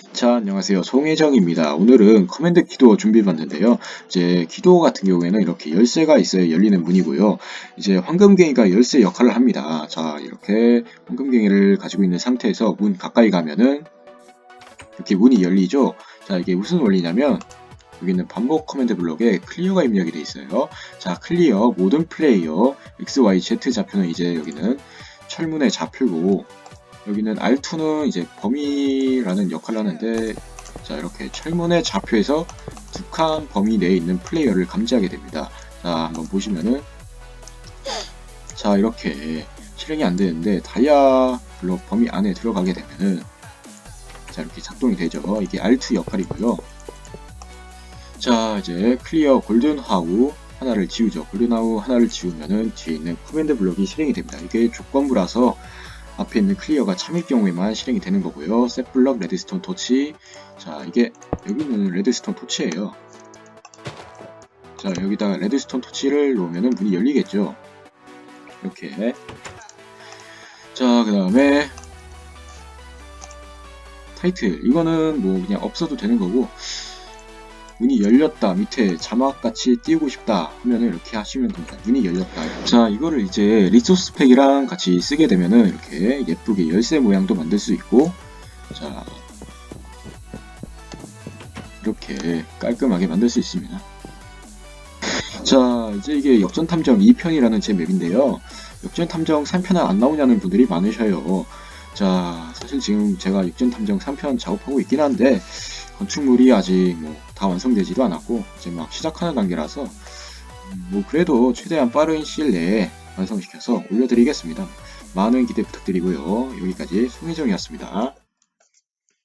자, 안녕하세요. 송혜정입니다. 오늘은 커맨드 키도어 준비해봤는데요. 이제 키도어 같은 경우에는 이렇게 열쇠가 있어야 열리는 문이고요. 이제 황금갱이가 열쇠 역할을 합니다. 자, 이렇게 황금갱이를 가지고 있는 상태에서 문 가까이 가면은 이렇게 문이 열리죠. 자, 이게 무슨 원리냐면 여기는 반복 커맨드 블록에 클리어가 입력이 돼 있어요. 자, 클리어 모든 플레이어 XYZ 좌표는 이제 여기는 철문의 좌표고 여기는 R2는 이제 범위라는 역할을 하는데 자 이렇게 철문의 좌표에서 두 칸 범위 내에 있는 플레이어를 감지하게 됩니다. 자 한번 보시면은 자 이렇게 실행이 안 되는데 다이아 블록 범위 안에 들어가게 되면은 자 이렇게 작동이 되죠. 이게 R2 역할이고요. 자 이제 클리어 골든 하우 하나를 지우죠. 골든 하우 하나를 지우면은 뒤에 있는 커맨드 블록이 실행이 됩니다. 이게 조건부라서 앞에 있는 클리어가 참일 경우에만 실행이 되는 거고요. 셋블럭, 레드스톤 토치. 자, 이게 여기는 레드스톤 토치예요. 자, 여기다가 레드스톤 토치를 놓으면 문이 열리겠죠. 이렇게. 자, 그 다음에 타이틀. 이거는 뭐 그냥 없어도 되는 거고 문이 열렸다 밑에 자막같이 띄우고 싶다 하면은 이렇게 하시면 됩니다. 문이 열렸다. 자 이거를 이제 리소스 팩이랑 같이 쓰게 되면은 이렇게 예쁘게 열쇠 모양도 만들 수 있고 자 이렇게 깔끔하게 만들 수 있습니다. 자 이제 이게 역전 탐정 2편이라는 제 맵인데요. 역전 탐정 3편은 안 나오냐는 분들이 많으셔요. 자 사실 지금 제가 역전탐정 3편 작업하고 있긴 한데 건축물이 아직 뭐 다 완성되지도 않았고 이제 막 시작하는 단계라서 음, 뭐 그래도 최대한 빠른 시일 내에 완성시켜서 올려드리겠습니다. 많은 기대 부탁드리고요. 여기까지 송혜정이었습니다.